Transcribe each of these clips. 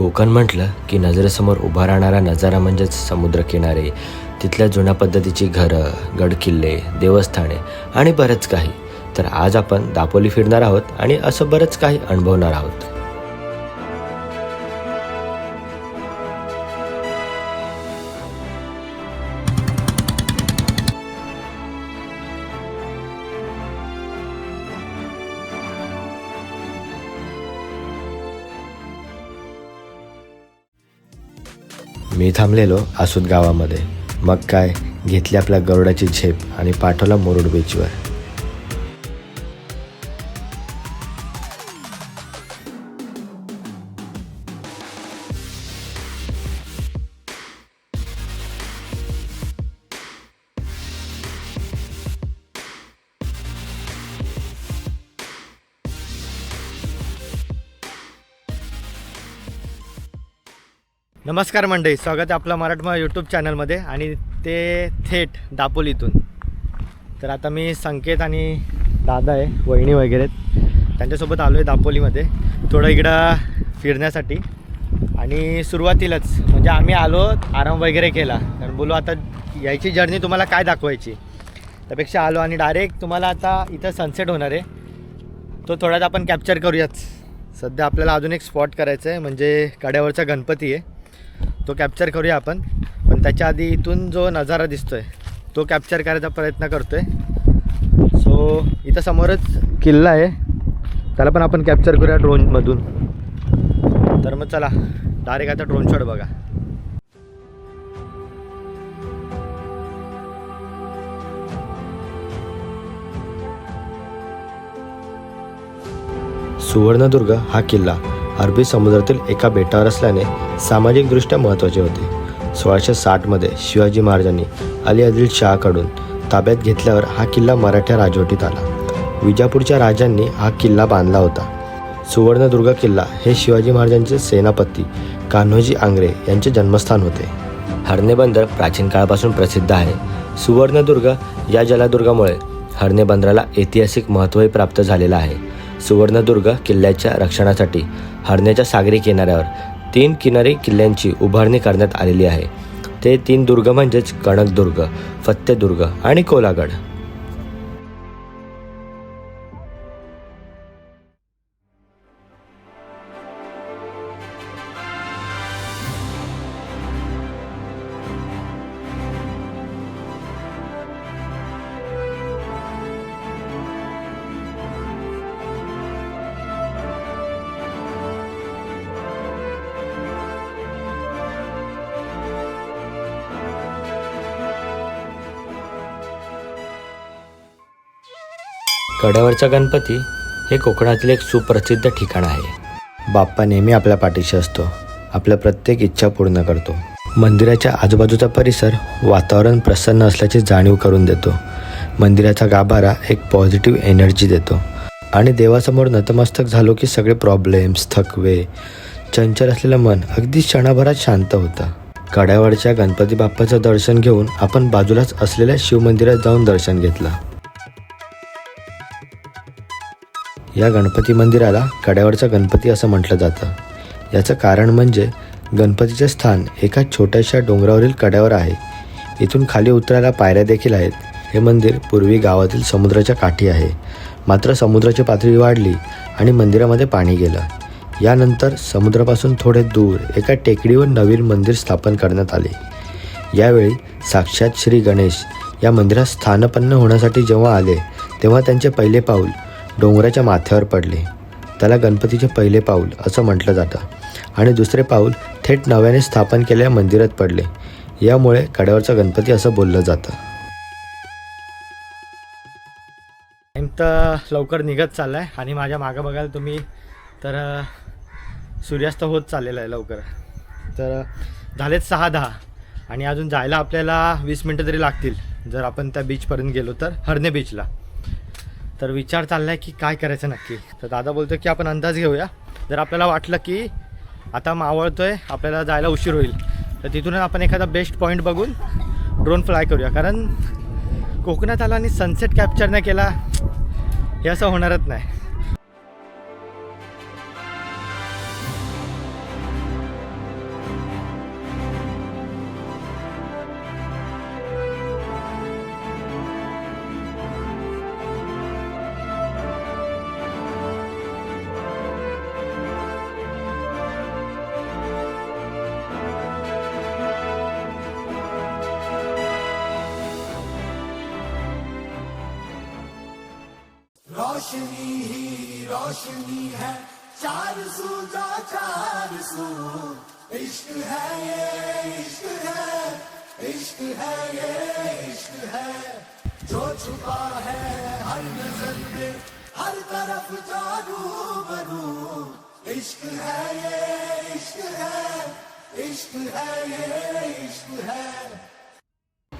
कोकण म्हटलं की नजरेसमोर उभा राहणारा नजारा म्हणजेच समुद्रकिनारे. तिथल्या जुन्या पद्धतीची घरं गडकिल्ले देवस्थाने आणि बरंच काही. तर आज आपण दापोली फिरणार आहोत आणि असं बरंच काही अनुभवणार आहोत. मी थांबलेलो आसूद गावामध्ये. मग काय? घेतली आपल्या गरुडाची झेप आणि पाठवला मुरुड बीचवर नमस्कार मंडळी स्वागत आहे आपलं मराठमा यूट्यूब चॅनलमध्ये आणि ते थेट दापोलीतून. तर आता मी संकेत आणि दादा आहे वहिनी वगैरे त्यांच्यासोबत आलो आहे दापोलीमध्ये थोडं इकडं फिरण्यासाठी. आणि सुरुवातीलाच म्हणजे आम्ही आलो आराम वगैरे केला. कारण बोलू आता यायची जर्नी तुम्हाला काय दाखवायची? त्यापेक्षा आलो आणि डायरेक्ट तुम्हाला आता इथं सनसेट होणार आहे. तो थोड्यात आपण कॅप्चर करूयाच सध्या आपल्याला अजून एक स्पॉट करायचं आहे म्हणजे कड्यावरचा गणपती आहे. तो कॅप्चर करूया आपण. पण त्याच्या आधी इथून जो नजारा दिसतो आहे तो कॅप्चर करायचा प्रयत्न करतो आहे सो इथं समोरच किल्ला आहे. त्याला पण आपण कॅप्चर करूया ड्रोनमधून तर मग चला डायरेक्ट आता ड्रोन शॉट बघा. सुवर्णदुर्ग हा किल्ला. अरबी समुद्रातील एका बेटावर असल्याने सामाजिकदृष्ट्या महत्त्वाचे होते. सोळाशे साठमध्ये शिवाजी महाराजांनी अली आदिल शहाकडून ताब्यात घेतल्यावर हा किल्ला मराठ्या राजवटीत आला. विजापूरच्या राजांनी हा किल्ला बांधला होता. सुवर्णदुर्ग किल्ला हे शिवाजी महाराजांचे सेनापती कान्होजी आंग्रे यांचे जन्मस्थान होते. हरणे बंदर प्राचीन काळापासून प्रसिद्ध आहे. सुवर्णदुर्ग या जलदुर्गामुळे हरणे बंदराला ऐतिहासिक महत्त्वही प्राप्त झालेलं आहे. सुवर्णदुर्ग किल्ल्याच्या रक्षणासाठी हरण्याच्या सागरी किनाऱ्यावर तीन किनारी किल्ल्यांची उभारणी करण्यात आलेली आहे. ते तीन दुर्ग म्हणजेच कणकदुर्ग फत्तेदुर्ग आणि कोलागड. कड्यावरचा गणपती हे कोकणातील एक सुप्रसिद्ध ठिकाण आहे. बाप्पा नेहमी आपल्या पाठीशी असतो. आपल्या प्रत्येक इच्छा पूर्ण करतो. मंदिराच्या आजूबाजूचा परिसर वातावरण प्रसन्न असल्याची जाणीव करून देतो. मंदिराचा गाभारा एक पॉझिटिव्ह एनर्जी देतो. आणि देवासमोर नतमस्तक झालो की सगळे प्रॉब्लेम्स थकवे चंचल असलेलं मन अगदी क्षणाभरात शांत होतं. कड्यावरच्या गणपती बाप्पाचं दर्शन घेऊन आपण बाजूलाच असलेल्या शिवमंदिरात जाऊन दर्शन घेतलं. या गणपती मंदिराला कड्यावरचा गणपती असं म्हटलं जातं. याचं कारण म्हणजे गणपतीचे स्थान एका छोट्याशा डोंगरावरील कड्यावर आहे. इथून खाली उतरायला पायऱ्या देखील आहेत. हे मंदिर पूर्वी गावातील समुद्राच्या काठी आहे. मात्र समुद्राची पातळी वाढली आणि मंदिरामध्ये पाणी गेलं. यानंतर समुद्रापासून थोडे दूर एका टेकडीवर नवीन मंदिर स्थापन करण्यात आले. यावेळी साक्षात श्री गणेश या मंदिरात स्थानपन्न होण्यासाठी जेव्हा आले तेव्हा त्यांचे पहिले पाऊल डोंगराच्या माथ्यावर पडले. त्याला गणपतीचे पहिले पाऊल असं म्हटलं जातं. आणि दुसरे पाऊल थेट नव्याने स्थापन केलेल्या मंदिरात पडले. यामुळे कड्यावरचा गणपती असं बोललं जातं. टाईम तर लवकर निघत चालला आहे आणि माझ्या मागं बघाल तुम्ही तर सूर्यास्त होत चाललेला आहे लवकर. तर झालेत सहा दहा. आणि अजून जायला आपल्याला वीस मिनटं तरी लागतील. जर आपण त्या बीचपर्यंत गेलो तर हरणे बीचला तर विचार चालला आहे की काय करायचं नक्की. तर दादा बोलतो की आपण अंदाज घेऊया. जर आपल्याला वाटलं की आता मावळतोय आपल्याला जायला उशीर होईल. तर तिथूनच आपण एखादा बेस्ट पॉईंट बघून ड्रोन फ्लाय करूया. कारण कोकणात आला आणि सनसेट कॅप्चर नाही केला हे असं होणारच नाही. रोशनी ही रोशनी है। चार सू जा चार सू। इश्क है ये इश्क है। इश्क है ये इश्क है। जो छुपा है हर नजर में हर तरफ जादू बनू। इश्क है ये इश्क है। इश्क है ये इश्क है।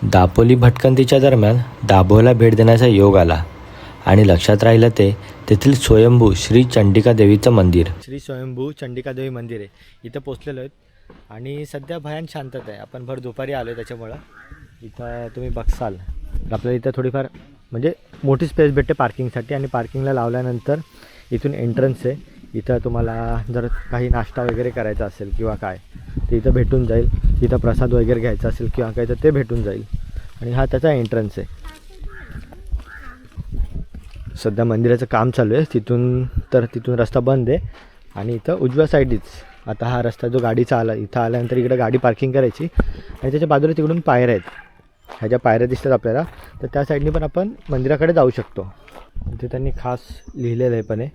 दापोली भटकंतीच्या दरम्यान दाभोला भेट देण्याचा योग आला. आणि लक्षात राहिलं ते तेथील स्वयंभू श्री चंडिका देवीचं मंदिर. श्री स्वयंभू चंडिकादेवी मंदिर आहे. इथं पोचलेलो आहेत. आणि सध्या भयान शांतता आहे. आपण भर दुपारी आलो आहे त्याच्यामुळं. इथं तुम्ही बघसाल. आपल्याला इथं थोडीफार म्हणजे मोठी स्पेस भेटते पार्किंगसाठी आणि पार्किंगला लावल्यानंतर इथून एंट्रन्स आहे. इथं तुम्हाला जर काही नाश्ता वगैरे करायचा असेल किंवा काय ते इथं भेटून जाईल. इथं प्रसाद वगैरे घ्यायचा असेल किंवा काय तर ते भेटून जाईल. आणि हा त्याचा एंट्रन्स आहे. सध्या मंदिराचं काम चालू आहे. तिथून तर तिथून रस्ता बंद आहे. आणि इथं उजव्या साईडीच आता हा रस्ता जो गाडीचा आला इथं आल्यानंतर इकडं गाडी पार्किंग करायची. आणि त्याच्या बाजूला तिकडून पायऱ्या आहेत. ह्या ज्या पायऱ्या दिसतात आपल्याला तर त्या साईडनी पण आपण मंदिराकडे जाऊ शकतो. इथे त्यांनी खास लिहिलेलं आहे पण आहे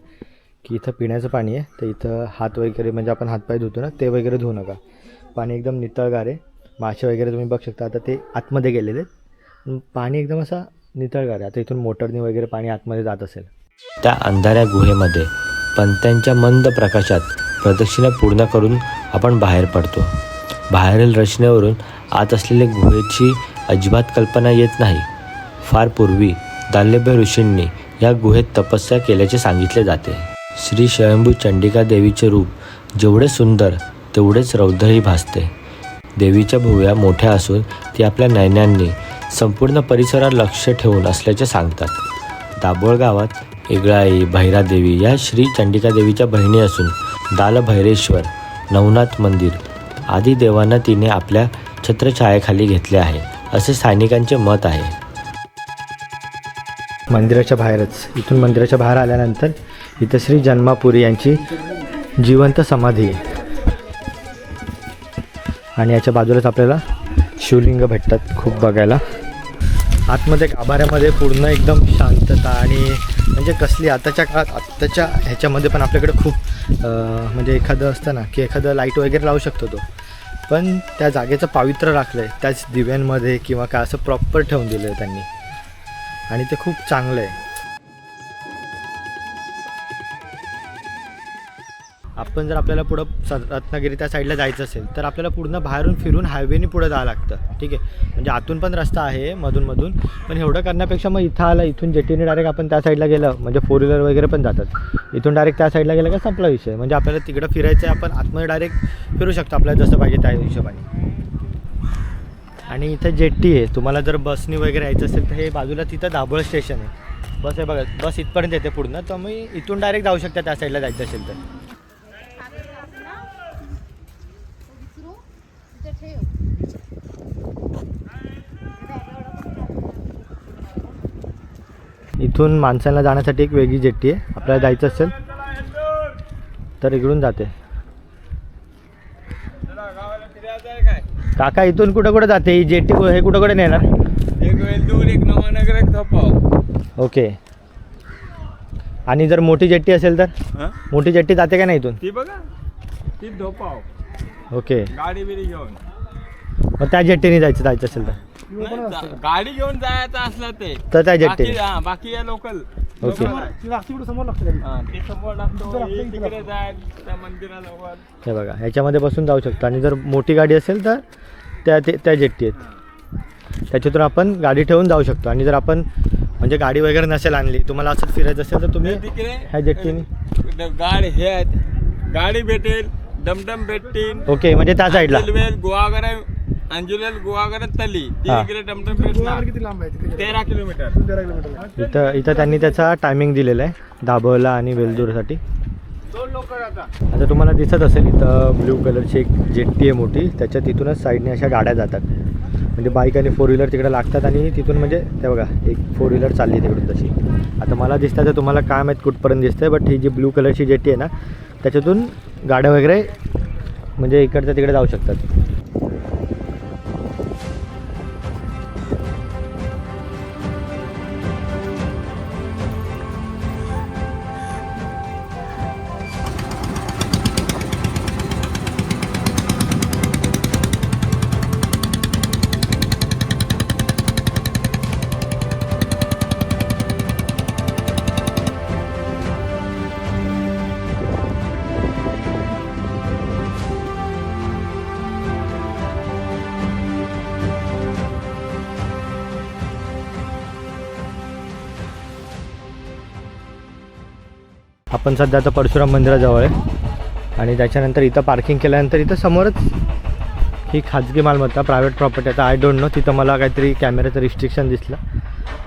की इथं पिण्याचं पाणी आहे. तर इथं हात वगैरे म्हणजे आपण हातपाय धुतो ना ते वगैरे धुवू नका. पाणी एकदम नितळगार आहे. मासे वगैरे तुम्ही बघू शकता. आता ते आतमध्ये गेलेले आहेत. पाणी एकदम असा नितळगार आता इथून मोटरनी वगैरे पाणी आतमध्ये जात असेल. त्या अंधाऱ्या गुहेमध्ये पंत्यांच्या मंद प्रकाशात प्रदक्षिणा पूर्ण करून आपण बाहेर पडतो. बाहेरील रचनेवरून आत असलेल्या गुहेची अजिबात कल्पना येत नाही. फार पूर्वी दाल्यभ्य ऋषींनी या गुहेत तपस्या केल्याचे सांगितले जाते. श्री स्वयंभू चंडिका देवीचे रूप जेवढे सुंदर तेवढेच रौद्रही भासते. देवीच्या भुवया मोठ्या असून ती आपल्या नैन्यांनी संपूर्ण परिसरात लक्ष ठेवून असल्याचे सांगतात. दाभोळ गावात इगळाई भैरादेवी या श्री चंडिका देवीच्या बहिणी असून दालभैरेश्वर नवनाथ मंदिर आदी देवांना तिने आपल्या छत्रछायाखाली घेतले आहे असे स्थानिकांचे मत आहे. मंदिराच्या बाहेरच. इथून मंदिराच्या बाहेर आल्यानंतर इथं श्री जन्मापुरी यांची जिवंत समाधी आहे. आणि याच्या बाजूलाच आपल्याला शिवलिंग भेटतात खूप बघायला. आतमध्ये गाभाऱ्यामध्ये पूर्ण एकदम शांतता आणि म्हणजे कसली आताच्या काळात आत्ताच्या ह्याच्यामध्ये पण आपल्याकडे खूप म्हणजे एखादं असतं ना की एखादं लाइट वगैरे लावू शकतो तो. पण त्या जागेचं पावित्र्य राखलं आहे त्याच दिव्यांमध्ये किंवा काय असं प्रॉपर ठेवून दिलं आहे त्यांनी. आणि ते खूप चांगलं आहे पण जर आपल्याला पुढं स रत्नागिरी त्या साईडला जायचं असेल तर आपल्याला पूर्ण बाहेरून फिरून हायवेने पुढं जावं लागतं. ठीक आहे? म्हणजे आतून पण रस्ता आहे मधून मधून पण एवढं करण्यापेक्षा मग इथं आलं इथून जेटीने डायरेक्ट आपण त्या साईडला गेलं म्हणजे फोर व्हीलर वगैरे पण जातात. इथून डायरेक्ट त्या साईडला गेलं का संपला विषय. म्हणजे आपल्याला तिकडं फिरायचं आहे आपण आतमध्ये डायरेक्ट फिरू शकतो आपल्याला जसं पाहिजे त्या हिशोबाने. आणि इथं जेट्टी आहे. तुम्हाला जर बसनी वगैरे यायचं असेल तर हे बाजूला तिथं दाभोळ स्टेशन आहे. बस आहे बघा बस इथपर्यंत येते पूर्ण तर मी इथून डायरेक्ट जाऊ शकता त्या साईडला जायचं असेल तर. इथून माणसांना जाण्यासाठी एक वेगळी जेट्टी आहे. आपल्याला जायचं असेल तर इकडून जाते. काका इथून कुठं कुठं जाते? ही जेट्टी हे कुठं कुठं नेणार? एक वेलदूर एक नवानगर एक थपाव ओके. आणि जर मोठी जेट्टी असेल तर? मोठी जेट्टी जाते का नाही इथून? ती बघा. ती धोपाव ओके. गाडी बिडी घेऊन. मग त्या जेट्टीने जायचं जायचं असेल तर. नाही, गाडी घेऊन जायचं असलं ते. तर त्या बाकी हा, बाकी या लोकल ओके. ते समोर लागतो हे तिकडे जाय त्या मंदिराजवळ. हे बघा ह्याच्यामध्ये बसून जाऊ शकतो. आणि जर मोठी गाडी असेल तर त्या ते त्या जेट्टी आहेत. त्याच्यातून आपण गाडी ठेवून जाऊ शकतो. आणि जर आपण म्हणजे गाडी वगैरे नसेल आणली तुम्हाला असंच फिरायचं असेल तर तुम्ही ते तिकडे ह्या जेट्टीने गाडी हे आहेत. गाडी भेटेल डमडम भेटतील. ओके म्हणजे त्या साईडला अंजुलेल गुहागर अंजुलेल गुहागर तली ती हा. इकडे डमडम भेटणार तेरा किलोमीटर. इथं इथं त्यांनी त्याचा टायमिंग दिलेला आहे दाभोळला आणि वेलदूरसाठी. दोन लोक आता. आता तुम्हाला दिसत असेल इथं ब्ल्यू कलरची एक जेट्टी आहे मोठी त्याच्या तिथूनच साईडने अशा गाड्या जातात. म्हणजे बाईक आणि फोर व्हीलर तिकडे लागतात आणि तिथून म्हणजे ते बघा एक फोर व्हीलर चालली तिकडून तशी. आता मला दिसतं तर तुम्हाला काय माहीत कुठपर्यंत दिसतंय बट ही जी ब्ल्यू कलरची जेट्टी आहे ना त्याच्यातून गाड्या वगैरे म्हणजे इकडच्या तिकडे जाऊ शकतात. पण सध्या आता परशुराम मंदिराजवळ आहे. आणि त्याच्यानंतर इथं पार्किंग केल्यानंतर इथं समोरच ही खाजगी मालमत्ता प्रायव्हेट प्रॉपर्टी आता आय डोंट नो तिथं मला काहीतरी कॅमेऱ्याचं रिस्ट्रिक्शन दिसलं.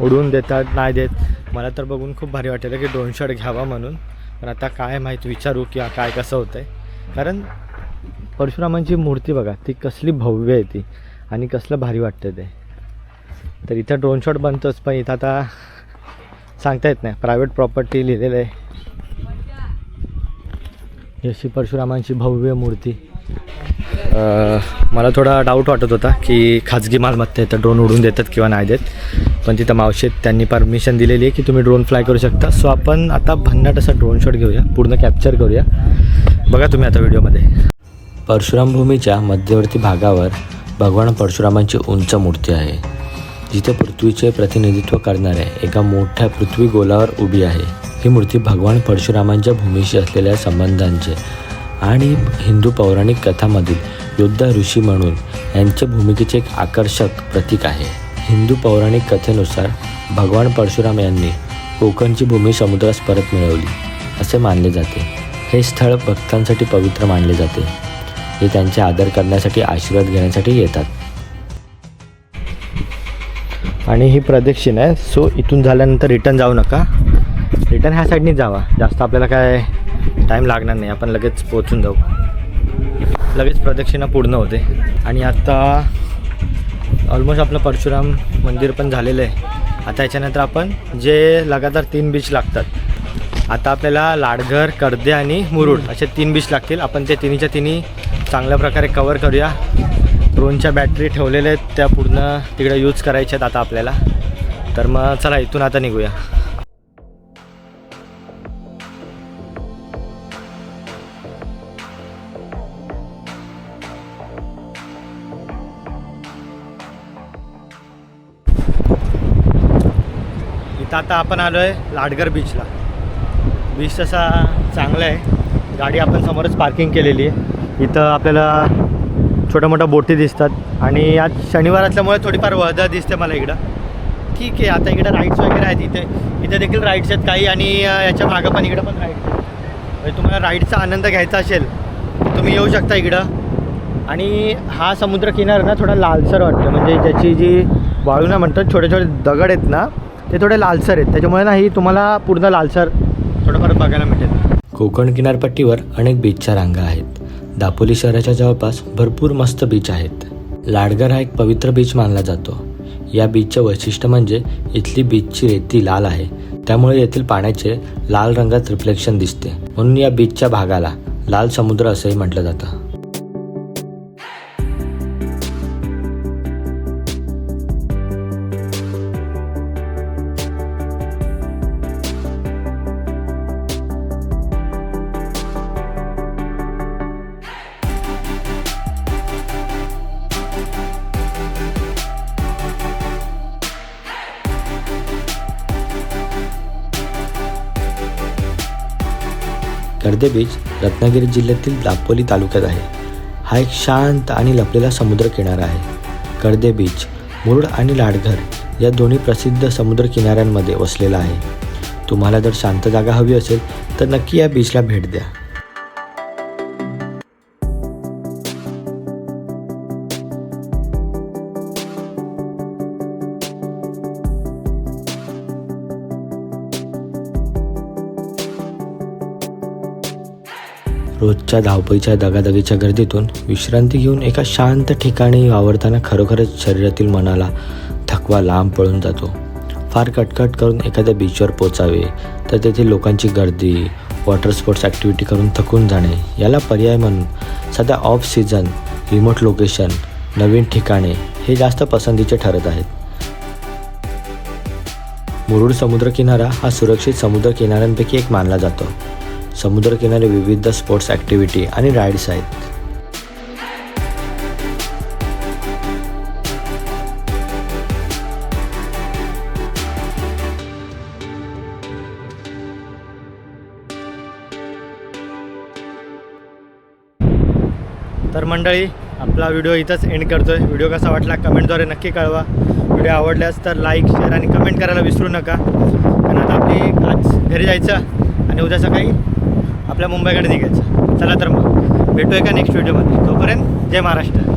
उडवून देतात नाही देत. मला तर बघून खूप भारी वाटेल की ड्रोन शॉट घ्यावा म्हणून. पण आता काय माहीत विचारू किंवा काय कसं होतं आहे कारण परशुरामांची मूर्ती बघा ती कसली भव्य आहे ती. आणि कसलं भारी वाटतं ते. तर इथं ड्रोन शॉट बनतोच पण इथं आता सांगता येत नाही. प्रायव्हेट प्रॉपर्टी लिहिलेलं आहे. ही अशी परशुरामांची भव्य मूर्ती. मला थोडा डाऊट वाटत होता की खाजगी मालमत्ता आहे तर ड्रोन उडून देतात किंवा नाही देत. पण तिथं मावशेत त्यांनी परमिशन दिलेली आहे की तुम्ही ड्रोन फ्लाय करू शकता. सो आपण आता भन्नाट असा ड्रोन शॉट घेऊया पूर्ण कॅप्चर करूया. बघा तुम्ही आता व्हिडिओमध्ये. परशुराम भूमीच्या मध्यवर्ती भागावर भगवान परशुरामांची उंच मूर्ती आहे. जिथे पृथ्वीचे प्रतिनिधित्व करणाऱ्या एका मोठ्या पृथ्वी गोलावर उभी आहे. ही मूर्ती भगवान परशुरामांच्या भूमीशी असलेल्या संबंधांचे आणि हिंदू पौराणिक कथामधील योद्धा ऋषी म्हणून यांच्या भूमिकेचे एक आकर्षक प्रतीक आहे. हिंदू पौराणिक कथेनुसार भगवान परशुराम यांनी कोकणची भूमी समुद्रास परत मिळवली असे मानले जाते. हे स्थळ भक्तांसाठी पवित्र मानले जाते. जे त्यांचे आदर करण्यासाठी आशीर्वाद घेण्यासाठी येतात. आणि ही प्रदक्षिणा आहे. सो इथून झाल्यानंतर रिटर्न जाऊ नका. रिटर्न ह्या साईडनी जावा. जास्त आपल्याला काय टाईम लागणार नाही. आपण लगेच पोचून जाऊ. लगेच प्रदक्षिणा पूर्ण होते. आणि आता ऑलमोस्ट आपलं परशुराम मंदिर पण झालेलं आहे. आता याच्यानंतर आपण जे लगातार तीन बीच लागतात. आता आपल्याला लाडघर कर्दे आणि मुरुड असे तीन बीच लागतील. आपण ते तिन्हीच्या तिन्ही चांगल्या प्रकारे कवर करूया. ड्रोनच्या बॅटरी ठेवलेल्या आहेत. त्या पूर्ण तिकडे यूज करायच्या आहेत आता आपल्याला. तर मग चला इथून आता निघूया. इथं आता आपण आलो आहे लाडगर बीचला बीच तसा चांगला आहे. गाडी आपण समोरच पार्किंग केलेली आहे. इथं आपल्याला छोट्या मोठ्या बोटी दिसतात. आणि आज शनिवार असल्यामुळे थोडीफार वर्दळ दिसते मला इकडं. ठीक आहे आता इकडं राईड्स वगैरे आहेत. इथे इथे देखील राईड्स आहेत काही आणि याच्या मागं पण इकडं पण राईड्स म्हणजे तुम्हाला राईडचा आनंद घ्यायचा असेल तर तुम्ही येऊ शकता इकडं. आणि हा समुद्रकिनार ना थोडा लालसर वाटतं. म्हणजे ज्याची जी वाळू ना म्हणतात छोटे छोटे दगड आहेत ना ते थोडे लालसर आहेत. त्याच्यामुळे ना ही तुम्हाला पूर्ण लालसर थोडंफार बघायला मिळेल. कोकण किनारपट्टीवर अनेक बीचच्या रांगा आहेत. दापोली शहराच्या जवळपास भरपूर मस्त बीच आहेत. लाडगर हा एक पवित्र बीच मानला जातो. या बीचचे वैशिष्ट्य म्हणजे इथली बीचची रेती लाल आहे. त्यामुळे येथील पाण्याचे लाल रंगात रिफ्लेक्शन दिसते. म्हणून या बीचच्या भागाला लाल समुद्र असंही म्हटलं जातं. कर्दे बीच रत्नागिरी जिल्ह्यातील दापोली तालुक्यात आहे. हा एक शांत आणि लपलेला समुद्र किनारा आहे. कर्दे बीच मुरुड आणि लाडघर या दोन्ही प्रसिद्ध समुद्र किनाऱ्यांमध्ये वसलेला आहे. तुम्हाला जर शांत जागा हवी असेल तर नक्की या बीचला भेट द्या. रोजच्या धावपळीच्या दगादगीच्या गर्दीतून विश्रांती घेऊन एका शांत ठिकाणी वावरताना खरोखरच शरीरातील मनाला थकवा लांब पळून जातो. फार कटकट करून एखाद्या बीचवर पोचावे तर तेथील लोकांची गर्दी वॉटर स्पोर्ट्स ॲक्टिव्हिटी करून थकून जाणे याला पर्याय म्हणून सध्या ऑफ सीझन रिमोट लोकेशन नवीन ठिकाणे हे जास्त पसंतीचे ठरत आहेत. मुरुड समुद्रकिनारा हा सुरक्षित समुद्र किनाऱ्यांपैकी एक मानला जातो. समुद्रकिनारी विविध स्पोर्ट्स ॲक्टिव्हिटी आणि राईड्स आहेत. तर मंडळी आपला व्हिडिओ इथंच एंड करतो आहे व्हिडिओ कसा वाटला कमेंटद्वारे नक्की कळवा. व्हिडिओ आवडल्यास तर लाईक शेअर आणि कमेंट करायला विसरू नका. कारण आता आपली आज घरी जायचं आणि उद्या सकाळी आपल्या मुंबईकडे निघायचं. चला तर मग. भेटू एका नेक्स्ट व्हिडिओमध्ये तोपर्यंत जय महाराष्ट्र.